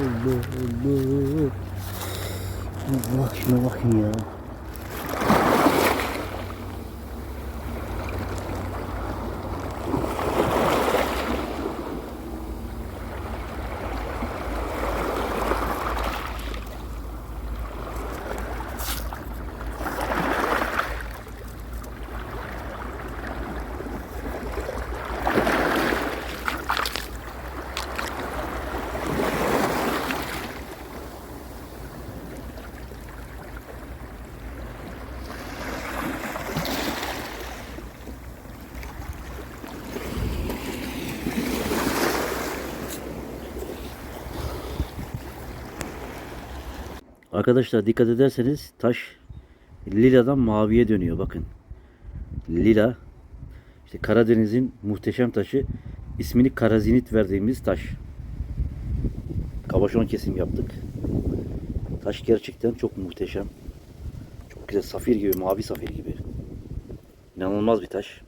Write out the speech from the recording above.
Allah Allah. Allah şuna bakın ya. Arkadaşlar dikkat ederseniz taş liladan maviye dönüyor bakın. Lila işte Karadeniz'in muhteşem taşı ismini karazinit verdiğimiz taş. Kabaşon kesim yaptık. Taş gerçekten çok muhteşem. Çok güzel safir gibi, mavi safir gibi. İnanılmaz bir taş.